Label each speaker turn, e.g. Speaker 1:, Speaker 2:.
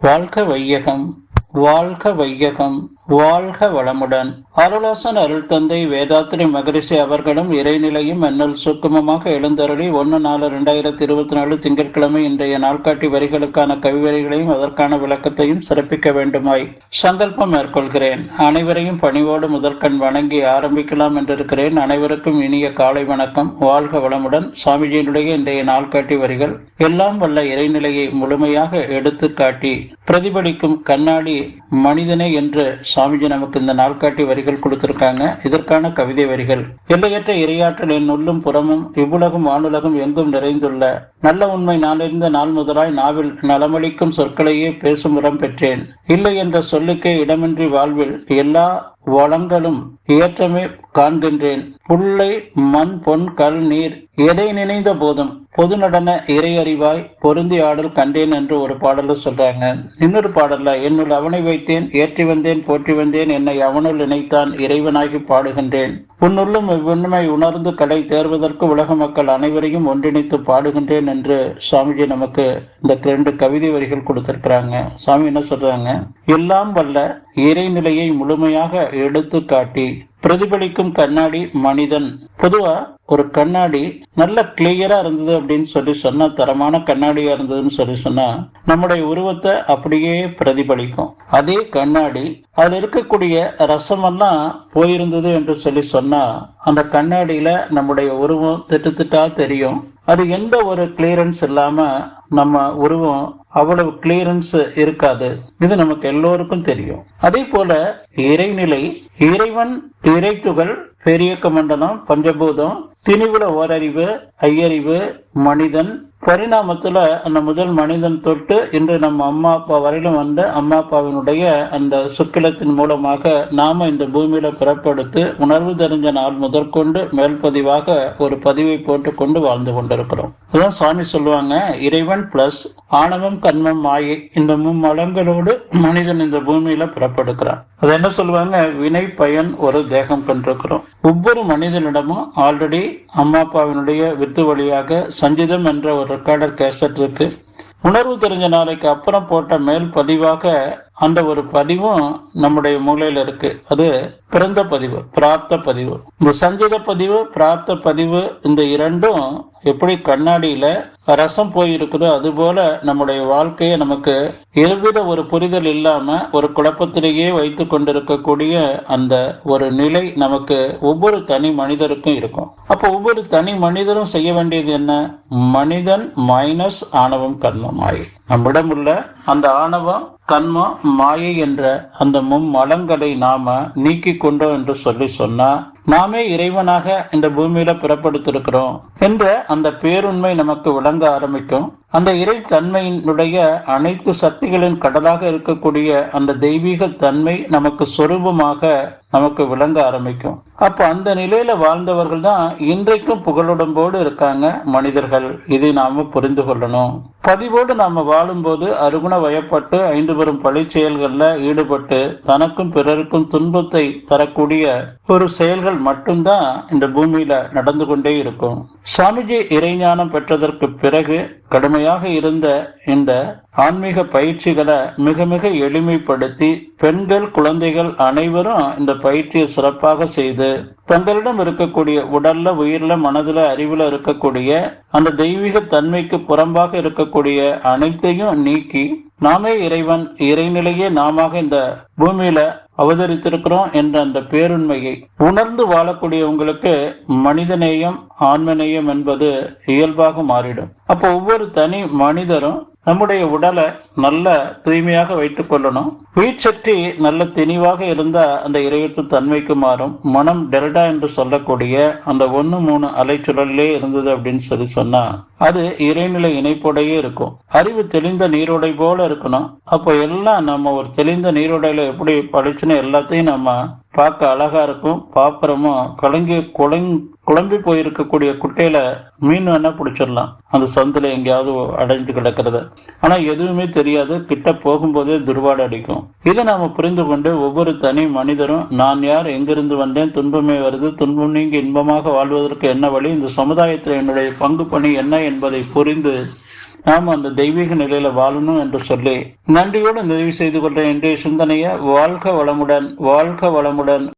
Speaker 1: வாழ்க வையகம் வாழ்க வையகம். வாழ்க வளமுடன். அருளாசன் அருள் தந்தை வேதாத்திரி மகரிஷி அவர்களும் இறைநிலையும் என்னுள் சுக்குமமாக எழுந்தருளி ஒன்று நாலு ரெண்டாயிரத்தி இருபத்தி நாலு திங்கட்கிழமை இன்றைய நாள்காட்டி வரிகளுக்கான கவிவரிகளையும் அதற்கான விளக்கத்தையும் சிறப்பிக்க வேண்டுமாய் சங்கல்பம் மேற்கொள்கிறேன். அனைவரையும் பணிவோடு முதற்கண் வணங்கி ஆரம்பிக்கலாம் என்றிருக்கிறேன். அனைவருக்கும் இனிய காலை வணக்கம். வாழ்க வளமுடன். சாமிஜியினுடைய இன்றைய நாள்காட்டி வரிகள் எல்லாம் வல்ல இறைநிலையை முழுமையாக எடுத்து காட்டி பிரதிபலிக்கும் கண்ணாடி மனிதனே என்று சாமிஜி நமக்கு இந்த நாள்காட்டி வரிகள் கொடுத்திருக்காங்க. இதற்கான கவிதை வரிகள். எல்லையற்ற இரையாற்றல் என் உள்ளும் புறமும் இவ்வுலகும் வானுலகம் எங்கும் நிறைந்துள்ள நல்ல உண்மை நாளிருந்த நாள் முதலாய் நாவில் நலமளிக்கும் சொற்களையே பேசும் உரம் பெற்றேன். இல்லை என்ற சொல்லுக்கே இடமின்றி வாழ்வில் எல்லா வளங்களும் ஏற்றமே காண்கின்றேன். புல்லை மண் பொன் கல் நீர் எதை நினைந்த போதும் பொது நடன இறையறிவாய் பொருந்தி ஆடல் கண்டேன் என்று ஒரு பாடல சொல்றாங்க. இன்னொரு பாடல்ல என்னுள் அவனை வைத்தேன் ஏற்றி வந்தேன் போற்றி வந்தேன் என்னை அவனுள் இணைத்தான் இறைவனாகி பாடுகின்றேன். உன்னுள்ளும் இவ்வுண்மை உணர்ந்து கடை தேர்வதற்கு உலக மக்கள் அனைவரையும் ஒன்றிணைத்து பாடுகின்றேன் என்று சுவாமிஜி நமக்கு இந்த ரெண்டு கவிதை வரிகள் கொடுத்திருக்கிறாங்க. சாமி என்ன சொல்றாங்க? எல்லாம் வல்ல இறைநிலையை முழுமையாக எடுத்து காட்டி பிரதிபலிக்கும் கண்ணாடி மனிதன். பொதுவா ஒரு கண்ணாடி நல்ல கிளியரா இருந்தது அப்படின்னு சொல்லி சொன்னா தரமான கண்ணாடியா இருந்ததுன்னு சொல்லி சொன்னா நம்முடைய உருவத்தை அப்படியே பிரதிபலிக்கும். அதே கண்ணாடி அதுல இருக்கக்கூடிய ரசமெல்லாம் போயிருந்தது என்று சொல்லி சொன்னா அந்த கண்ணாடியில நம்முடைய உருவம் திட்டு திட்டா தெரியும். அது எந்த ஒரு கிளியரன்ஸ் இல்லாம நம்ம உருவம் அவ்வளவு கிளியரன்ஸ் இருக்காது. இது நமக்கு எல்லோருக்கும் தெரியும். அதே போல இறைநிலை இறைவன் இறைத்துகள் பெரியக்க மண்டலம் பஞ்சபூதம் திணிவுல ஓரறிவு ஐயறிவு மனிதன். பரிணாமத்துல அந்த முதல் மனிதன் தொட்டு இன்று நம்ம அம்மா அப்பா வரையிலும் வந்த அம்மா அப்பாவினுடைய அந்த சுக்கிலத்தின் மூலமாக நாம இந்த பூமியில பிறப்படுத்து உணர்வு தெரிஞ்ச நாள் முதற்கொண்டு மேல்பதிவாக ஒரு பதிவை போட்டு கொண்டு வாழ்ந்து கொண்டிருக்கிறோம். அதான் சுவாமி சொல்லுவாங்க இறைவன் பிளஸ் ஆணவம் கண்மம் மாயை இந்த மும்மலங்களோடு மனிதன் இந்த பூமியில பிறப்படுக்கிறான் அது என்ன சொல்லுவாங்க? வினை பயன் ஒரு தேகம் கொண்டிருக்கிறோம். ஒவ்வொரு மனிதனிடமும் ஆல்ரெடி அம்மா அப்பாவினுடைய வித்து வழியாக சஞ்சிதம் என்ற ஒரு ரெக்கார்டர் கேசட் இருக்கு. உணர்வு தெரிஞ்ச நாளைக்கு அப்புறம் போட்ட மேல் பதிவாக அந்த ஒரு பதிவும் நம்முடைய மூலையில இருக்கு. அது பிறந்த பதிவு பிராப்த பதிவு. இந்த சஞ்சித பதிவு பிராப்த பதிவு இந்த இரண்டும் எப்படி கண்ணாடியில ரசம் போயிருக்குதோ அது போல நம்முடைய வாழ்க்கையை நமக்கு எவ்வித ஒரு புரிதல் இல்லாம ஒரு குழப்பத்திலேயே வைத்து கொண்டிருக்கக்கூடிய அந்த ஒரு நிலை நமக்கு ஒவ்வொரு தனி மனிதருக்கும் இருக்கும். அப்போ ஒவ்வொரு தனி மனிதரும் செய்ய வேண்டியது என்ன? மனிதன் மைனஸ் ஆணவம் கர்மம் ஆய் நம்மிடம் உள்ள அந்த ஆணவம் கண்மம் மாயை என்ற அந்த மும்மலங்களை நாம நீக்கி கொண்டோம் என்று சொல்லி சொன்னா நாமே இறைவனாக இந்த பூமியில பிறப்படுத்திருக்கிறோம் என்ற அந்த பேருண்மை நமக்கு விளங்க ஆரம்பிக்கும். அந்த இறை தன்மையினுடைய அனைத்து சக்திகளின் கடலாக இருக்கக்கூடிய அந்த தெய்வீக தன்மை நமக்கு சொரூபமாக நமக்கு விளங்க ஆரம்பிக்கும். அப்ப அந்த நிலையில வாழ்ந்தவர்கள் தான் இன்றைக்கும் புகழுடம்போடு இருக்காங்க மனிதர்கள். இதை நாம புரிந்து கொள்ளணும். பதிவோடு நாம வாழும்போது அருகுண வயப்பட்டு ஐந்து பெரும் பழி செயல்கள்ல ஈடுபட்டு தனக்கும் பிறருக்கும் துன்பத்தை தரக்கூடிய ஒரு செயல்கள் மட்டும்தான் இந்த பூமியில நடந்து கொண்டே இருக்கும். சாமிஜி இறைஞானம் பெற்றதற்கு பிறகு கடுமையாக இருந்த இந்த ஆன்மீக பயிற்சிகளை மிக மிக எளிமைப்படுத்தி பெண்கள் குழந்தைகள் அனைவரும் இந்த பயிற்சியை சிறப்பாக செய்து தங்களிடம் இருக்கக்கூடிய உடல்ல உயிர்ல மனதுல அறிவுல இருக்கக்கூடிய அந்த தெய்வீக தன்மைக்கு புறம்பாக இருக்கக்கூடிய அனைத்தையும் நீக்கி நாமே இறைவன் இறைநிலையே நாம இந்த பூமியில அவதரித்திருக்கிறோம் என்ற அந்த பேருண்மையை உணர்ந்து வாழக்கூடியவங்களுக்கு மனிதநேயம் ஆன்மநேயம் என்பது இயல்பாக மாறிடும். அப்போ ஒவ்வொரு தனி மனிதரும் நம்முடைய உடலை நல்ல தூய்மையாக வைத்துக் கொள்ளணும். உயிர்சக்தி நல்ல தெளிவாக இருந்தா அந்த இறையற்ற தன்மைக்கு மாறும். மனம் டெல்டா என்று சொல்லக்கூடிய அந்த ஒன்னு மூணு அலைச்சுழலே இருந்தது அப்படின்னு சொல்லி சொன்னா அது இறைநிலை இணைப்போடையே இருக்கும். அறிவு தெளிந்த நீரோடை போல இருக்கணும். அப்போ எல்லாம் நம்ம ஒரு தெளிந்த நீரோடையில எப்படி படிச்சுன்னு எல்லாத்தையும் நம்ம பார்க்க அழகா இருக்கும். பாப்புறமும் கலங்கி குலங் குழம்பி போயிருக்கக்கூடிய குட்டையில மீன் வேணா பிடிச்சிடலாம். அந்த சந்தில எங்கேயாவது அடைஞ்சு கிடக்கிறது. ஆனா எதுவுமே தெரியாது. கிட்ட போகும்போதே துர்வாடை அடிக்கும். இதை நாம புரிந்து கொண்டு ஒவ்வொரு தனி மனிதரும் நான் யார்? எங்கிருந்து வந்தேன்? துன்பமே வருது. துன்பம் நீங்கி இன்பமாக வாழ்வதற்கு என்ன வழி? இந்த சமுதாயத்தில் என்னுடைய பங்கு பணி என்ன என்பதை புரிந்து நாம் அந்த தெய்வீக நிலையில வாழணும் என்று சொல்லி நன்றியோடு நிறைவு செய்து கொண்ட இன்றைய சிந்தனையை வாழ்க வளமுடன் வாழ்க வளமுடன்.